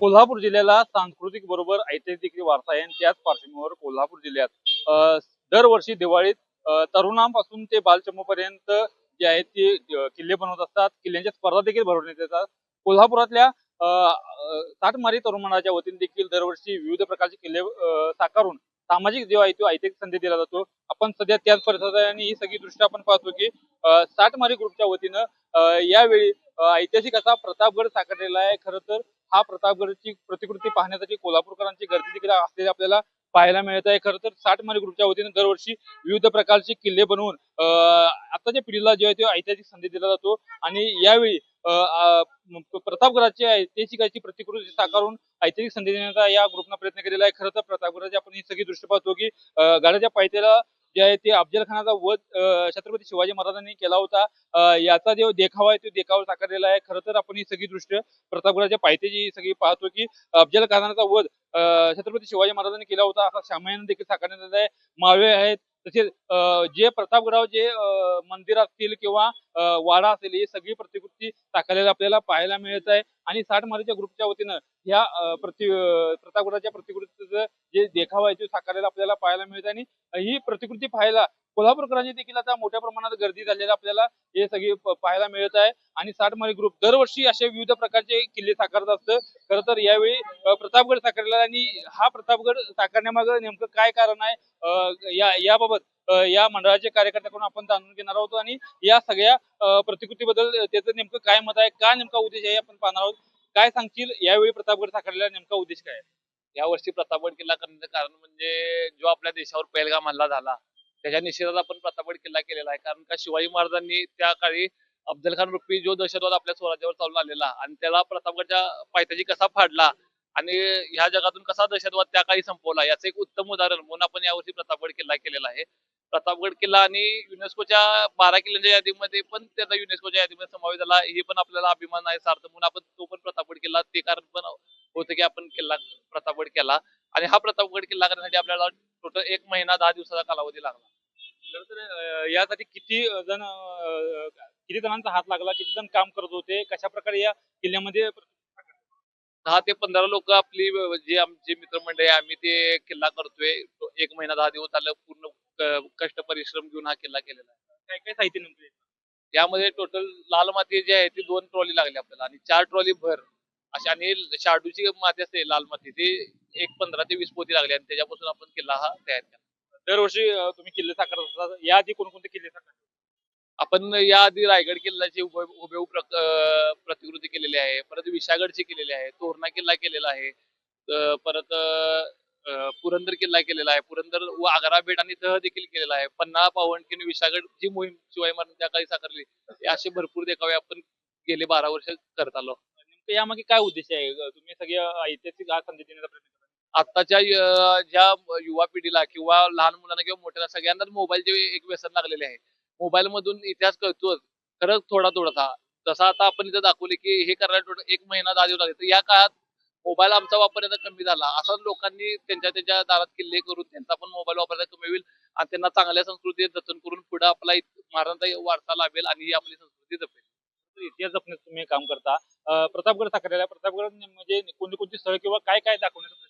कोल्हापूर जिल्ह्याला सांस्कृतिक बरोबर ऐतिहासिक वारसा आहे. आणि त्याच पार्श्वभूमीवर कोल्हापूर जिल्ह्यात दरवर्षी दिवाळीत तरुणांपासून ते बालचमूपर्यंत जे आहेत ते किल्ले बनवत असतात. किल्ल्यांच्या स्पर्धा देखील भरवण्यात येतात. कोल्हापुरातल्या अ, साठमारी तरुण मंडळाच्या वतीने देखील दरवर्षी विविध प्रकारचे किल्ले साकारून सामाजिक जेव्हा आहे तो ऐतिहासिक संधी दिला जातो. आपण सध्या त्याच परिसरात आहे आणि ही सगळी दृष्टी आपण पाहतो की साठमारी ग्रुपच्या वतीनं यावेळी ऐतिहासिक असा प्रतापगड साकारलेला आहे. खरं तर हा प्रतापगडची प्रतिकृती पाहण्यासाठी कोल्हापूरकरांची गर्दी देखील असलेली आपल्याला पाहायला मिळत आहे. खरं तर साठमारी ग्रुपच्या वतीनं दरवर्षी विविध प्रकारचे किल्ले बनवून आताच्या पिढीला जे आहे तो ऐतिहासिक संधी दिला जातो. आणि यावेळी प्रतापगडाची ऐतिहासिकाची प्रतिकृती साकारून ऐतिहासिक संधी देण्याचा या ग्रुपनं प्रयत्न केलेला आहे. खरं तर प्रतापगडाची आपण ही सगळी दृश्य पाहतो की गडाच्या पायथ्याला जे आहे ते अफजल खानाचा वध छत्रपती शिवाजी महाराजांनी केला होता. याचा जो देखावा आहे तो देखावा साकारलेला आहे. खरं तर आपण ही सगळी दृश्य प्रतापगडाच्या पायथ्याची सगळी पाहतो की अफजल खानाचा वध छत्रपती शिवाजी महाराजांनी केला होता. असा शामयानं देखील साकारण्यात आहे. मावळे आहेत तसेच जे प्रतापगडाव जे मंदिर असतील किंवा वाडा असेल ही सगळी प्रतिकृती साकारलेला आपल्याला पाहायला मिळत आहे. आणि साठ मारीच्या ग्रुपच्या वतीनं ह्या प्रति प्रतापगडाच्या प्रतिकृतीचं जे देखावा आहे तो साकारलेला आपल्याला पाहायला मिळत आहे. आणि ही प्रतिकृती पाहायला कोल्हापूरकरांची देखील आता मोठ्या प्रमाणात गर्दी झालेली आपल्याला हे सगळी पाहायला मिळत आहे. आणि साठमारी ग्रुप दरवर्षी असे विविध प्रकारचे किल्ले साकारत असतं. खरं तर यावेळी प्रतापगड साकारलेला आणि हा प्रतापगड साकारण्यामागे नेमकं काय कारण आहे? या याबाबत या मंडळाचे कार्यकर्त्याकडून आपण जाणून घेणार आहोत आणि या सगळ्या प्रतिकृतीबद्दल त्याचं नेमकं काय मत आहे? का नेमका उद्देश आहे आपण पाहणार आहोत. काय सांगतील यावेळी प्रतापगड साकारलेला नेमका उद्देश काय आहे? यावर्षी प्रतापगड किल्ला करण्याचं कारण म्हणजे जो आपल्या देशावर पहिलगाम हल्ला झाला त्याच्या निषेधात आपण प्रतापगड किल्ला केलेला आहे. कारण का शिवाजी महाराजांनी त्या काळी अफजल खान रुपी जो दहशतवाद आपल्या स्वराज्यावर चालून आलेला आणि त्याला प्रतापगडच्या पायथ्याशी कसा फाडला आणि ह्या जगातून कसा दहशतवाद त्या काळी संपवला याचं एक उत्तम उदाहरण म्हणून आपण यावर्षी प्रतापगड किल्ला केलेला आहे. प्रतापगड किल्ला आणि युनेस्कोच्या बारा किल्ल्यांच्या यादीमध्ये पण त्याचा युनेस्कोच्या यादीमध्ये समावेश झाला. हे पण आपल्याला अभिमान आहे सार्थ म्हणून आपण तो पण प्रतापगड किल्ला ते कारण पण होतं की आपण किल्ला प्रतापगड केला. आणि हा प्रतापगड किल्ला करण्यासाठी आपल्याला टोटल एक महिना दहा दिवसाचा कालावधी लागला. तर यासाठी किती जण किती जणांचा हात लागला किती जण काम करत होते कशा प्रकारे या किल्ल्यामध्ये दहा ते पंधरा लोक आपली जे आमचे मित्रमंडळी आहे आम्ही ते किल्ला करतोय. एक महिना दहा दिवस झालं पूर्ण कष्ट परिश्रम घेऊन हा किल्ला केलेला आहे. काय काय साहित्य नेमकं? यामध्ये टोटल लाल माती जी आहे ती दोन ट्रॉली लागली आपल्याला आणि चार ट्रॉली भर. अशा आणि शाडूची माती असते लाल माती ती एक पंधरा ते वीस पोती लागली आणि त्याच्यापासून आपण किल्ला हा तयार केला. दरवर्षी अ, तुम्ही किल्ले साकारत असतात याआधी कोणकोणते किल्ले साकारले? आपण याआधी रायगड किल्ल्याची उभे हुबेहूब प्रक- अं, प्रतिकृती केलेली आहे. परत विशागडची केलेली आहे. तोरणा किल्ला केलेला आहे. अं, परत अं, पुरंदर किल्ला केलेला आहे. पुरंदर व आग्रा बेट आणि तह देखील केलेला आहे. पन्हाळा पावनखिंड विशागड जी मोहीम शिवाय त्या काळी साकारली हे असे भरपूर देखावे आपण गेले बारा वर्ष करत आलो. नेमकं यामागे काय उद्देश आहे? तुम्ही सगळे ऐतिहासिक हा देण्याचा प्रयत्न करता. आताच्या ज्या युवा पिढीला किंवा लहान मुलांना किंवा मोठ्याला सगळ्यांनाच मोबाईलचे एक व्यसन लागलेले आहे. मोबाईल मधून इतिहास कळतोच. खरंच थोडा थोडासा. जसा आता आपण इथं दाखवले की हे करायला थोडं एक महिना दहा दिवस लागले तर या काळात मोबाईल आमचा वापर याचा कमी झाला. असा लोकांनी त्यांच्या त्यांच्या दारात किल्ले करून त्यांचा पण मोबाईल वापरायला कमी होईल आणि त्यांना चांगल्या संस्कृती जतन करून पुढे आपला इत- महाराजांचा वारसा लाभेल आणि ही आपली संस्कृती जपेल. इतिहास जपण्याचं तुम्ही काम करता. प्रतापगड साकारलेला प्रतापगड म्हणजे कोणती कोणती स्थळ किंवा काय काय दाखवण्याचा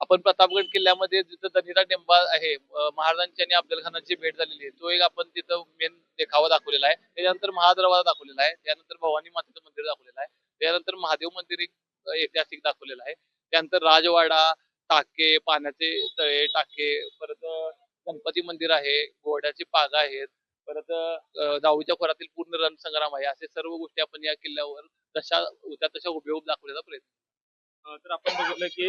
आपण प्रतापगड किल्ल्यामध्ये जिथं दनिरा टेंबा आहे महाराजांची आणि अफजल खानाची भेट झालेली आहे तो एक आपण तिथं मेन देखावा दाखवलेला आहे. त्याच्यानंतर महादरवाजा दाखवलेला आहे त्यानंतर भवानी मातेचं मंदिर दाखवलेलं आहे त्यानंतर महादेव मंदिर एक ऐतिहासिक दाखवलेलं आहे. त्यानंतर राजवाडा टाके पाण्याचे तळे टाके परत गणपती मंदिर आहे घोड्याचे पागा आहेत परत अं, दहावीच्या खोरातील पूर्ण रणसंग्राम आहे. असे सर्व गोष्टी आपण या किल्ल्यावर तशा होत्या तशा उपयोग दाखवण्याचा प्रयत्न तर आपण बघितलं की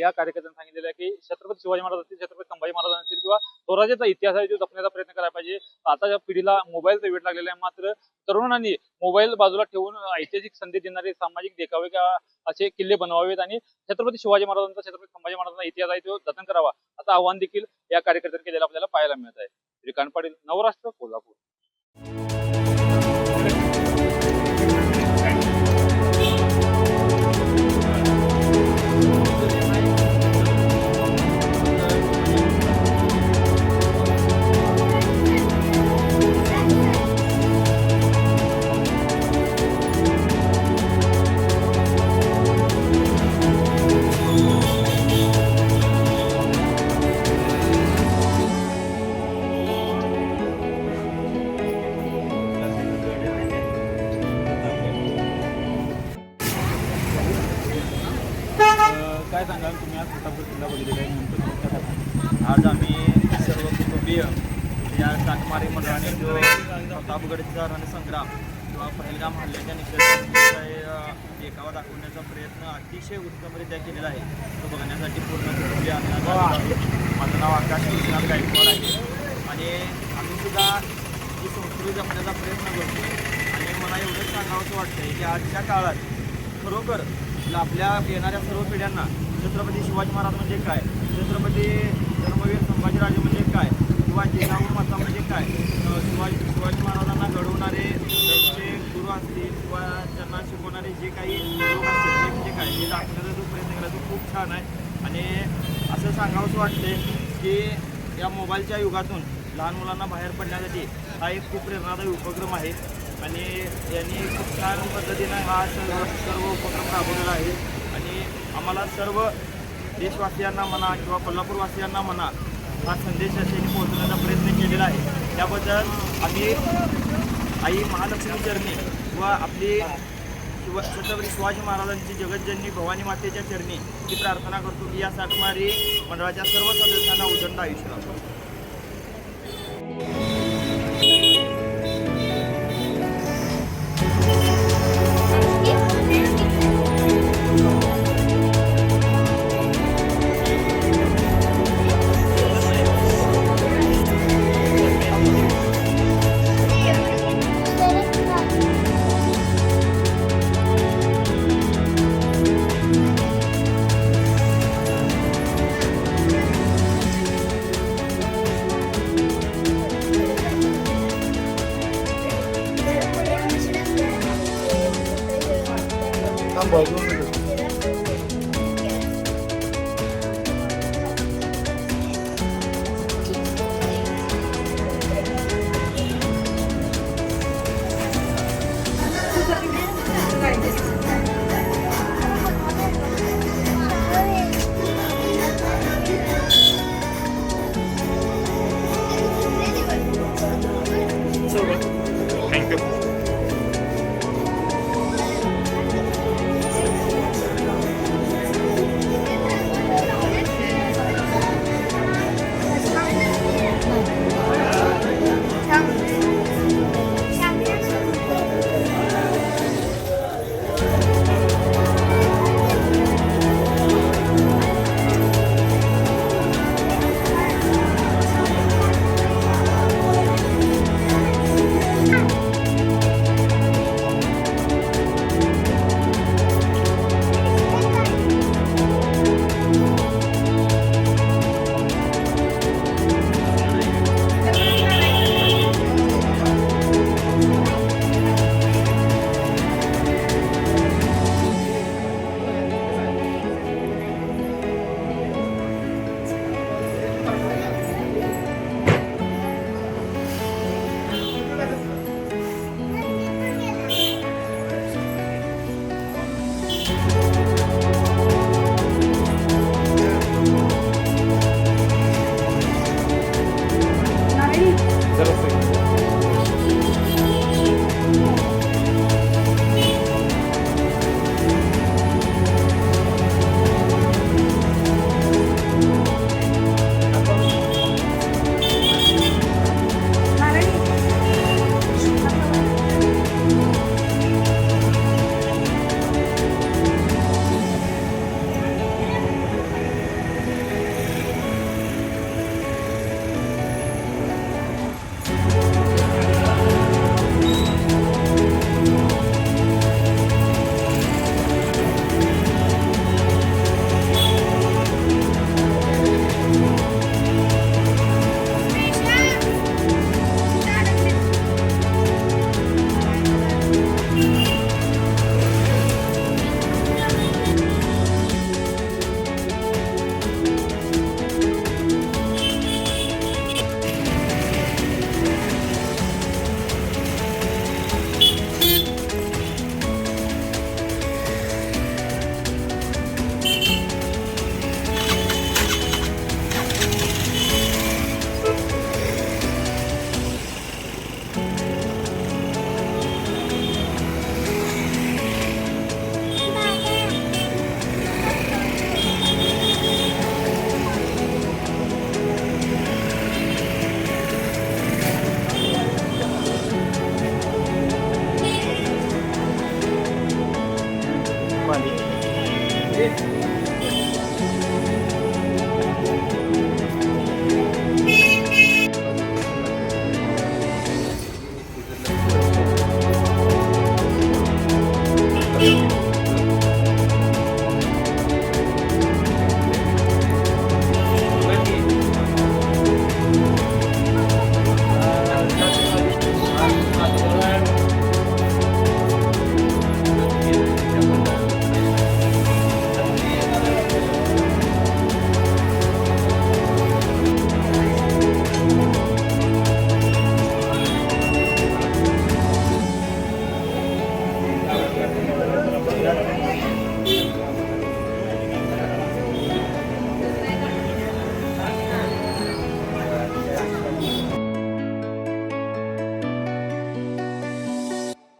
या कार्यकर्त्यांनी सांगितलेलं आहे की छत्रपती शिवाजी महाराज असतील छत्रपती संभाजी महाराज असतील किंवा स्वराज्याचा इतिहास आहे तो जपण्याचा प्रयत्न करायला पाहिजे. आताच्या पिढीला मोबाईलचा वेळ लागलेला आहे मात्र तरुणांनी मोबाईल बाजूला ठेवून ऐतिहासिक संधी देणारे सामाजिक देखावे किंवा असे किल्ले बनवावेत आणि छत्रपती शिवाजी महाराजांचा छत्रपती संभाजी महाराजांचा इतिहास आहे तो जतन करावा असं आव्हान देखील या कार्यकर्त्यांनी केलेलं आपल्याला पाहायला मिळत आहे. श्रीकांत पाटील नवराष्ट्र कोल्हापूर. आज वगैरे काही म्हणतो आज आम्ही सर्व कुटुंबीय या काटमारी मंडळाने जो प्रतापगडचा रणसंग्राम किंवा पहिलगाम हल्ल्याच्या निषेध देखावा दाखवण्याचा प्रयत्न अतिशय उत्तमरित्या केलेला आहे. तो बघण्यासाठी पूर्ण कुटुंबीय आम्ही माझं नाव आकाश कृष्णात गायकवाड आहे. आणि आम्ही सुद्धा ही संस्कृती जपण्याचा प्रयत्न करतो आणि मला एवढंच सांगावंसं वाटतंय की आजच्या काळात खरोखर आपल्या येणाऱ्या सर्व पिढ्यांना छत्रपती शिवाजी महाराज म्हणजे काय? छत्रपती धर्मवीर संभाजीराजे म्हणजे काय? किंवा जिजाऊ माता म्हणजे काय? शिवाजी शिवाजी महाराजांना घडवणारे त्यांचे गुरु असतील किंवा त्यांना शिकवणारे जे काही लोक असतील ते म्हणजे काय? हे दाखवण्याचा जो प्रयत्न केला तो खूप छान आहे. आणि असं सांगावंसं वाटते की या मोबाईलच्या युगातून लहान मुलांना बाहेर पडण्यासाठी हा एक खूप प्रेरणादायी उपक्रम आहे. आणि यांनी खूप छान पद्धतीनं हा सर्व सर्व उपक्रम राबवलेला आहे. आम्हाला सर्व देशवासियांना म्हणा किंवा कोल्हापूरवासियांना म्हणा हा संदेश त्यांनी पोहोचवण्याचा प्रयत्न केलेला आहे. त्याबद्दल आम्ही आई महालक्ष्मी चरणी व आपली शिव छत्रपती शिवाजी महाराजांची जगज्जननी भवानी मातेच्या चरणी ही प्रार्थना करतो की या सातमारी मंडळाच्या सर्व सदस्यांना उदंड आयुष्य